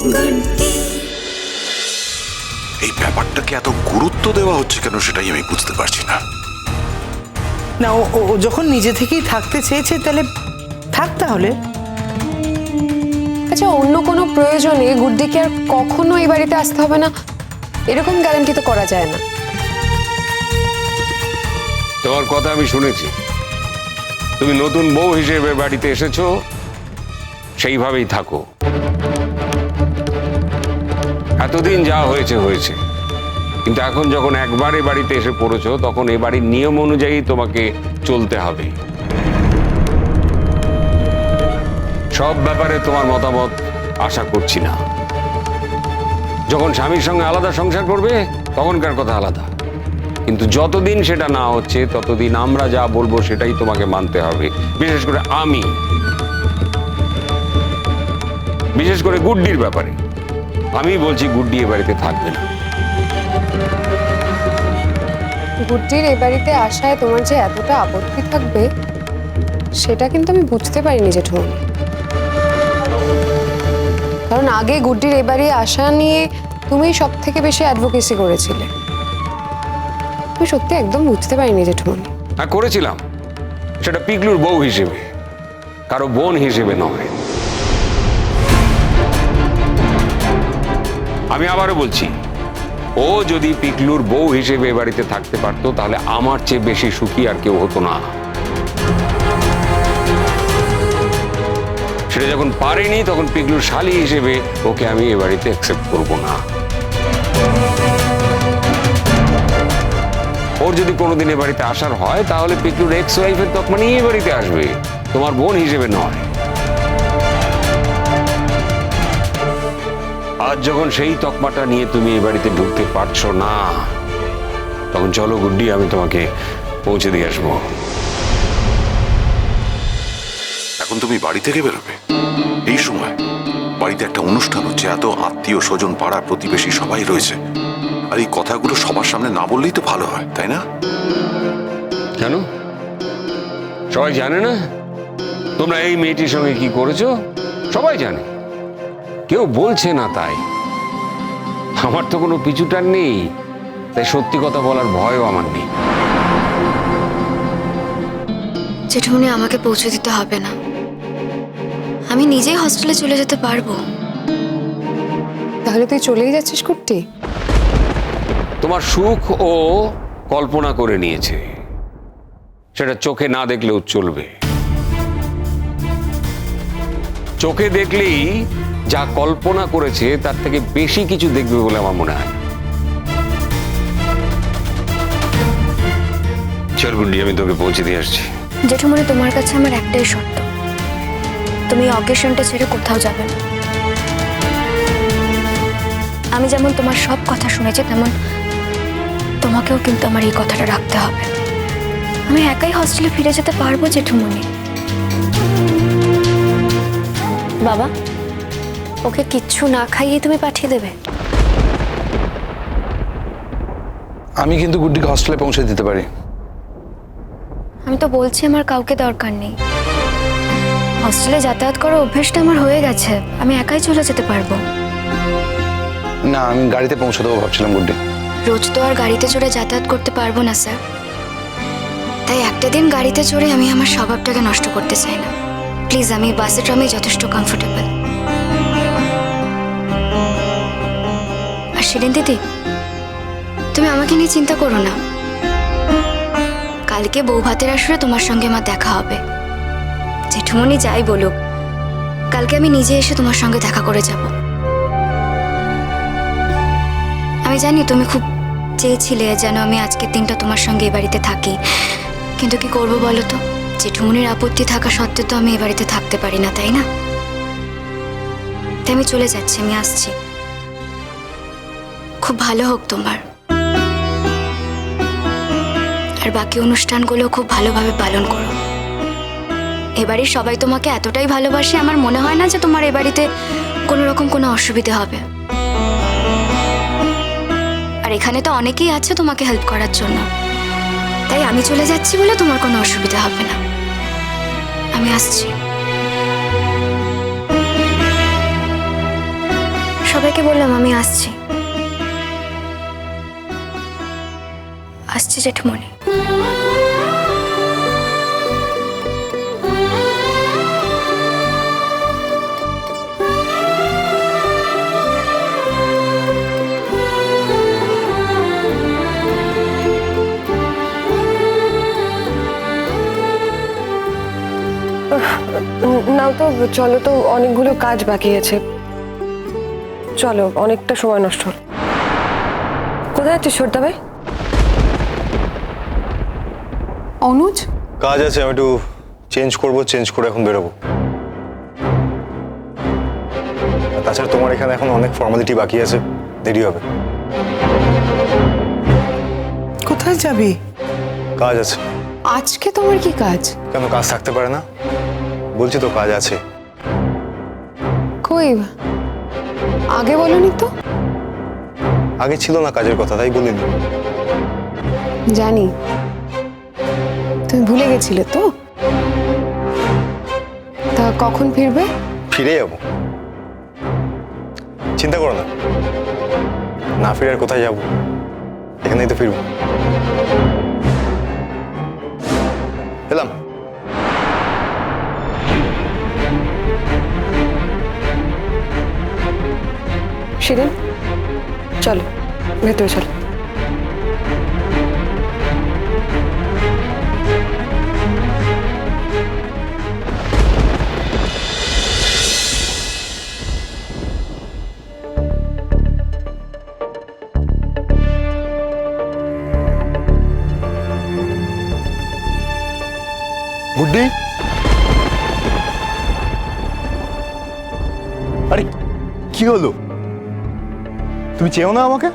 এই ব্যাপারটাকে এত গুরুত্ব দেওয়া হচ্ছে কেন সেটাই আমি বুঝতে পারছি না। না ও যখন নিজে থেকেই থাকতে চেয়েছে তাহলে থাক তাহলে। আচ্ছা অন্য কোনো প্রয়োজনে গুড্ডিকে আর কখনো এই বাড়িতে আসতে হবে না? এরকম গ্যারান্টি তো করা যায় না। তোমার কথা আমি শুনেছি। তুমি নতুন বউ হিসেবে বাড়িতে এসেছ সেইভাবেই থাকো। এতদিন যা হয়েছে হয়েছে। কিন্তু এখন যখন একবারে বাড়িতে এসে পড়েছো, তখন এ বাড়ির নিয়ম অনুযায়ী তোমাকে চলতে হবে। সব ব্যাপারে তোমার মতামত আশা করছি না। যখন স্বামীর সঙ্গে আলাদা সংসার করবে, তখনকার কথা আলাদা। কিন্তু যতদিন সেটা না হচ্ছে, ততদিন আমরা যা বলব সেটাই তোমাকে মানতে হবে। বিশেষ করে আমি। বিশেষ করে গুড্ডির ব্যাপারে। আমি বলছি গুড্ডি এ বাড়িতে থাকবে না। গুড্ডির এ বাড়িতে আসায় তোমার যে এতটা আপত্তি থাকবে সেটা কিন্তু আমি বুঝতে পারিনি যে জেঠুমনি কারণ আগে গুড্ডির এই বাড়ি আসা নিয়ে তুমি সব থেকে বেশি অ্যাডভোকেসি করেছিলে। আমি সত্যি একদম বুঝতে পারিনি যে জেঠুমনি হ্যাঁ করেছিলাম। সেটা পিকলুর বউ হিসেবে কারও বোন হিসেবে নয়। আমি আবারও বলছি, ও যদি পিকলুর বউ হিসেবে এ বাড়িতে থাকতে পারতো, তাহলে আমার চেয়ে বেশি সুখী আর কেউ হতো না। সেটা যখন পারেনি, তখন পিকলুর শালি হিসেবে ওকে আমি এ বাড়িতে অ্যাকসেপ্ট করব না। ওর যদি কোনোদিন এ বাড়িতে আসার হয়, তাহলে পিকলুর এক্স ওয়াইফের তকমা নিয়ে এ বাড়িতে আসবে। তোমার বোন হিসেবে নয়। আজ যখন সেই তকমাটা নিয়ে তুমি এ বাড়িতে ঢুকতে পারছ না তখন চলো গুড্ডি আমি তোমাকে পৌঁছে দিয়ে আসব। এখন তুমি বাড়ি থেকে বেরোবে? এই সময় বাড়িতে একটা অনুষ্ঠান হচ্ছে এত আত্মীয় স্বজন পাড়া প্রতিবেশী সবাই রয়েছে। আর এই কথাগুলো সবার সামনে না বললেই তো ভালো হয় তাই না? কেন? সবাই জানে না? তোমরা এই মেয়েটির সঙ্গে কি করেছ? সবাই জানে। কেউ বলছে না তাই। আমার তো কোনো পিছুটার নেই তাই সত্যি কথা বলার ভয়ও আমার নেই। জেঠুমনি আমাকে পৌঁছে দিতে হবে না। আমি নিজেই হস্টেলে চলে যেতে পারব। তাহলে তুই চলেই যাচ্ছিস কুট্টি? তোমার সুখ ও কল্পনা করে নিয়েছে। সেটা চোখে না দেখলেও চলবে। চোখে দেখলেই যা কল্পনা করেছে তার থেকে বেশি কিছু দেখবে বলে আমার মনে হয়। চল আমি তোকে পৌঁছে দিয়ে আসছি। জেঠুমনি তোমার কাছে আমার একটাই শর্ত। তুমি অকেশনটা ছেড়ে কোথাও যাবে না। আমি যেমন তোমার সব কথা শুনেছি তেমন তোমাকেও কিন্তু আমার এই কথাটা রাখতে হবে। আমি একাই হস্টেলে ফিরে যেতে পারব জেঠুমনি বাবা ওকে কিচ্ছু না খাইয়ে তুমি পাঠিয়ে দেবে। আমি কিন্তু গুড্ডিকে হস্টেলে পৌঁছে দিতে পারি। আমি তো বলছি আমার কাউকে দরকার নেই। হস্টেলে যাতায়াত করার অভ্যেসটা আমার হয়ে গেছে। আমি একাই চলে যেতে পারব। না আমি গাড়িতে পৌঁছে দেবো ভাবছিলাম গুড্ডি। রোজ তো আর গাড়িতে চড়ে যাতায়াত করতে পারব না স্যার। তাই একটা দিন গাড়িতে চড়ে আমি আমার স্বভাবটাকে নষ্ট করতে চাই না। প্লিজ আমি বাসে ট্রামে যথেষ্ট কমফোর্টেবল আর দিদি, তুমি আমাকে নিয়ে চিন্তা করো না। কালকে বউ ভাতের আসরে তোমার সঙ্গে আমার দেখা হবে। জেঠুমনি যাই বলুক, কালকে আমি নিজে এসে তোমার সঙ্গে দেখা করে যাব। আমি জানি তুমি খুব চেয়েছিলে যেন আমি আজকের দিনটা তোমার সঙ্গে এ বাড়িতে থাকি, কিন্তু কি করব বলো তো? জেঠুমনির আপত্তি থাকা সত্ত্বেও তো আমি এ বাড়িতে থাকতে পারি না, তাই না? তাই আমি চলে যাচ্ছি, আমি আসছি। খুব ভালো হোক তোমার। আর বাকি অনুষ্ঠানগুলো খুব ভালোভাবে পালন করো। এবাড়ির সবাই তোমাকে এতটাই ভালোবাসে, আমার মনে হয় না যে তোমার এ বাড়িতে কোনো রকম কোনো অসুবিধা হবে। আর এখানে তো অনেকেই আছে তোমাকে হেল্প করার জন্য। তাই আমি চলে যাচ্ছি বলে তোমার কোনো অসুবিধা হবে না। আমি আসছি। সবাইকে বললাম আমি আসছি। আসছি জেঠুমণি। নাও তো, চলো তো, অনেকগুলো কাজ বাকি আছে। চলো, অনেকটা সময় নষ্ট হলো। কোথায় আছিস সর্দা ভাই অনুজ? কাজ আছে আমি একটু চেঞ্জ করব চেঞ্জ করে এখন বেরোবো। তাছাড়া তোমার এখানে এখন অনেক ফর্মালিটি বাকি আছে দেরি হবে। কোথায় যাবি? কাজ আছে। আজকে তোমার কি কাজ? কেন কাজ থাকতে পারে না? বলছি তো কাজ আছে। কই? আগে বলনি তো? আগে ছিল না কাজের কথা তাই বলিনি। জানি। তুমি ভুলে গেছিলে তো? তা কখন ফিরবে? ফিরে যাব। চিন্তা করো না। না ফিরে আর কোথায় যাব? এখানেই তো ফিরবো। এলাম। শিরিন চলো ভেতরে চলো। গুড্ডি আরে কি হলো? তুমি চেও না আমাকে?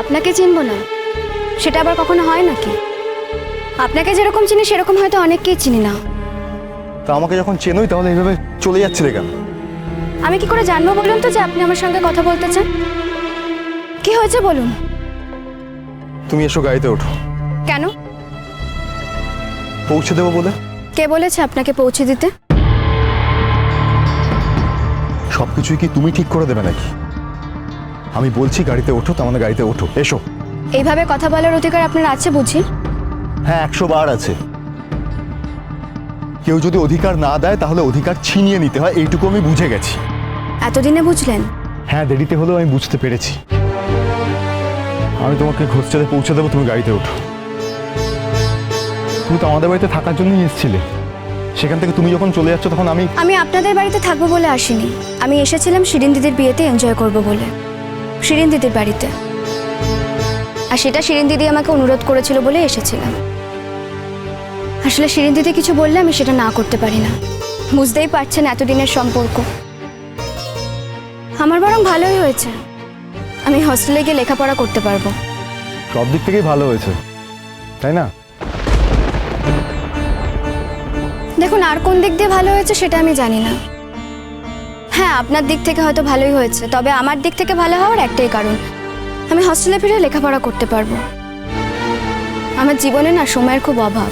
আপনাকে চিনবো না। সেটা আবার কখনো হয় নাকি? আপনাকে যেরকম চিনি সেরকম হয়তো অনেককেই চিনি না। তা আমাকে যখন চেনোই তাহলে এইভাবে চলে যাচ্ছিলে কেন? আমি কি করে জানব বলুন তো যে আপনি আমার সঙ্গে কথা বলতে চান? কি হয়েছে বলুন। তুমি এসো গাড়িতে ওঠো। কেন? পৌঁছে দেবো বলে? কে বলেছে আপনাকে পৌঁছে দিতে? সব কিছুই কি তুমি ঠিক করে দেবে নাকি? আমি বলছি গাড়িতে ওঠো মানে গাড়িতে ওঠো। এসো। এইভাবে কথা বলার অধিকার আপনার আছে বুঝি? হ্যাঁ একশো বার আছে। কেউ যদি অধিকার না দেয় তাহলে অধিকার ছিনিয়ে নিতে হয়। এইটুকু আমি বুঝে গেছি। এতদিনে বুঝলেন? হ্যাঁ দেরিতে হলেও আমি বুঝতে পেরেছি। আমি তোমাকে ঘোষচাতে পৌঁছে দেবো তুমি গাড়িতে ওঠো। তুমি তো আমাদের বাড়িতে থাকার জন্যই এসেছিলে। সেখান থেকে তুমি যখন চলে যাচ্ছ তখন আমি আমি আপনাদের বাড়িতে থাকব বলে আসিনি। আমি এসেছিলাম শিরিন দিদির বিয়েতে এনজয় করব বলে। শিরিন দিদির বাড়িতে। আর সেটা শিরিন দিদি আমাকে অনুরোধ করেছিল বলে এসেছিলাম। আসলে শিরিন দিদি কিছু বললে আমি সেটা না করতে পারি না। বুঝতেই পারছেন এতদিনের সম্পর্ক। আমার বরং ভালোই হয়েছে। আমি হস্টেলে গিয়ে লেখাপড়া করতে পারব। সব দিক থেকেই ভালো হয়েছে। তাই না? দেখুন আর কোন দিক দিয়ে ভালো হয়েছে সেটা আমি জানি না। হ্যাঁ আপনার দিক থেকে হয়তো ভালোই হয়েছে তবে আমার দিক থেকে ভালো হওয়ার একটাই কারণ আমি হস্টেলে ফিরে লেখাপড়া করতে পারব। আমার জীবনে না সময়ের খুব অভাব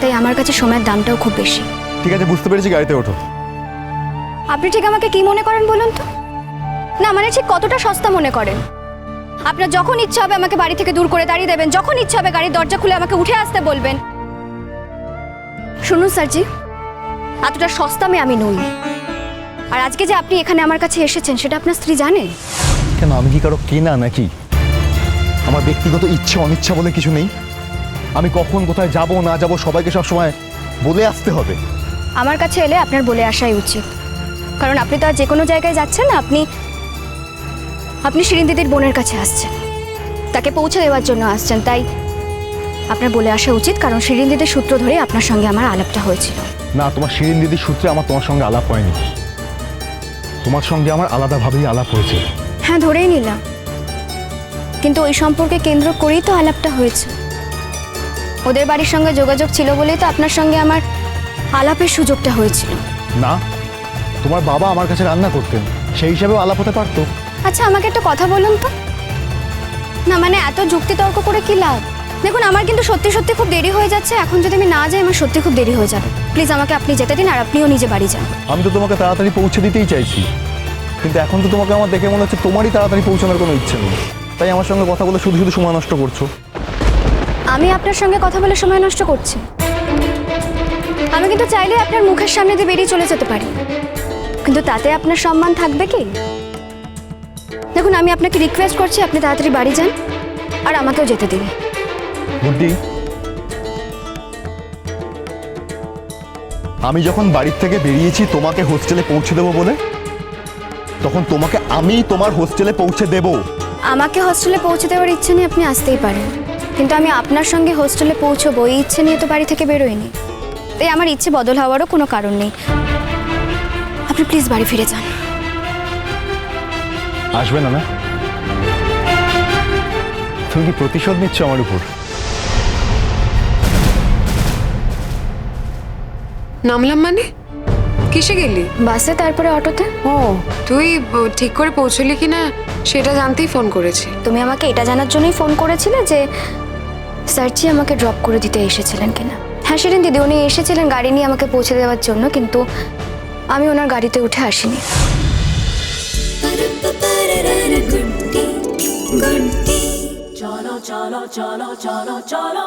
তাই আমার কাছে সময়ের দামটাও খুব বেশি। ঠিক আছে বুঝতে পেরেছি গাড়িতে ওঠো। আপনি ঠিক আমাকে কি মনে করেন বলুন তো? না মানে ঠিক কতটা সস্তা মনে করেন? আপনার যখন ইচ্ছা হবে আমাকে বাড়ি থেকে দূর করে দাঁড়িয়ে দেবেন যখন ইচ্ছা হবে গাড়ির দরজা খুলে আমাকে উঠে আসতে বলবেন। শুনুন স্যারজি। এতটা সস্তা মেয়ে আমি নই। আর আজকে যে আপনি এখানে আমার কাছে এসেছেন সেটা আপনার স্ত্রী জানেন কেন আমি কি কারও কেনা নাকি? আমার ব্যক্তিগত ইচ্ছে অনিচ্ছা বলে কিছু নেই। আমি কখন কোথায় যাব না যাব সবাইকে সব সময় বলে আসতে হবে। আমার কাছে এলে আপনার বলে আসাই উচিত। কারণ আপনি তো আর যে কোনো জায়গায় যাচ্ছেন না আপনি আপনি শিরিন দিদির বোনের কাছে আসছেন। তাকে পৌঁছে দেওয়ার জন্য আসছেন তাই আপনার বলে আসা উচিত কারণ শিরিন দিদির সূত্র ধরে আপনার সঙ্গে আমার আলাপটা হয়েছিল। না তোমার শিরিন দিদির সূত্রে আমার তোমার সঙ্গে আলাপ হয়নি। তোমার সঙ্গে আমার আলাদাভাবেই আলাপ হয়েছে। হ্যাঁ ধরেই নিলাম। কিন্তু ওই সম্পর্কে কেন্দ্র করেই তো আলাপটা হয়েছে। ওদের বাড়ির সঙ্গে যোগাযোগ ছিল বলেই তো আপনার সঙ্গে আমার আলাপের সুযোগটা হয়েছিল। না তোমার বাবা আমার কাছে রান্না করতেন সেই হিসাবেও আলাপ হতে পারতো। আচ্ছা আমাকে একটা কথা বলুন তো। না মানে এত যুক্তি তর্ক করে কি লাভ? দেখুন আমার কিন্তু সত্যি সত্যি খুব দেরি হয়ে যাচ্ছে। এখন যদি আমি না যাই আমার সত্যি খুব দেরি হয়ে যাবে। প্লিজ আমাকে আপনি যেতে দিন আর আপনিও নিজে বাড়ি যান। আমি তো তোমাকে তাড়াতাড়ি পৌঁছে দিতেই চাইছি। কিন্তু এখন তো তোমাকে আমার দেখে মনে হচ্ছে তোমারই তাড়াতাড়ি পৌঁছানোর কোনো ইচ্ছে নেই। তাই আমার সঙ্গে কথা বলে শুধু শুধু সময় নষ্ট করছ। আমি আপনার সঙ্গে কথা বলে সময় নষ্ট করছি। আমি কিন্তু চাইলে আপনার মুখের সামনে দিয়ে বেরিয়ে চলে যেতে পারি। কিন্তু তাতে আপনার সম্মান থাকবে কি? দেখুন আমি আপনাকে রিকোয়েস্ট করছি আপনি তাড়াতাড়ি বাড়ি যান আর আমাকেও যেতে দিন। বুদ্ধি। আমি যখন বাড়ির থেকে বেরিয়েছি তোমাকে হোস্টেলে পৌঁছে দেবো বলে? তখন তোমাকে আমি তোমার হোস্টেলে পৌঁছে দেব। আমাকে হোস্টেলে পৌঁছে দেওয়ার ইচ্ছে নিয়ে আপনি আসতেই পারেন। কিন্তু আমি আপনার সঙ্গে হোস্টেলে পৌঁছবো এই ইচ্ছে নিয়ে তো বাড়ি থেকে বেরোয়নি তাই আমার ইচ্ছে বদল হওয়ারও কোনো কারণ নেই। আপনি প্লিজ বাড়ি ফিরে যান। আসবে না না? তুমি কি প্রতিশোধ নিচ্ছ আমার উপর? নামলাম মানে? কিসে গেলি? বাসে তারপরে অটোতে? ও তুই ব, ঠিক করে পৌঁছলি কি না সেটা জানতেই ফোন করেছি। তুমি আমাকে এটা জানার জন্যই ফোন করেছিলে যে স্যারজি আমাকে ড্রপ করে দিতে এসেছিলেন কিনা। হ্যাঁ সেদিন দিদি উনি এসেছিলেন গাড়ি নিয়ে আমাকে পৌঁছে দেওয়ার জন্য কিন্তু আমি ওনার গাড়িতে উঠে আসিনি। cholo cholo cholo cholo cholo